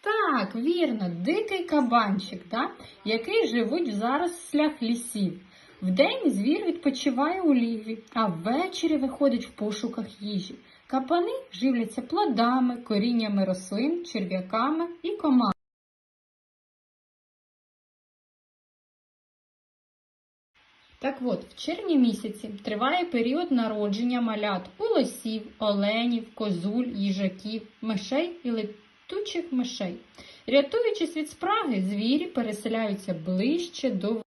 Так, вірно, дикий кабанчик, да? який живуть зараз в слях лісів. Вдень звір відпочиває у лігві, а ввечері виходить в пошуках їжі. Кабани живляться плодами, коріннями рослин, черв'яками і комахами. Так от, в червні місяці триває період народження малят у лосів, оленів, козуль, їжаків, мишей і летучих мишей. Рятуючись від спраги, звірі переселяються ближче до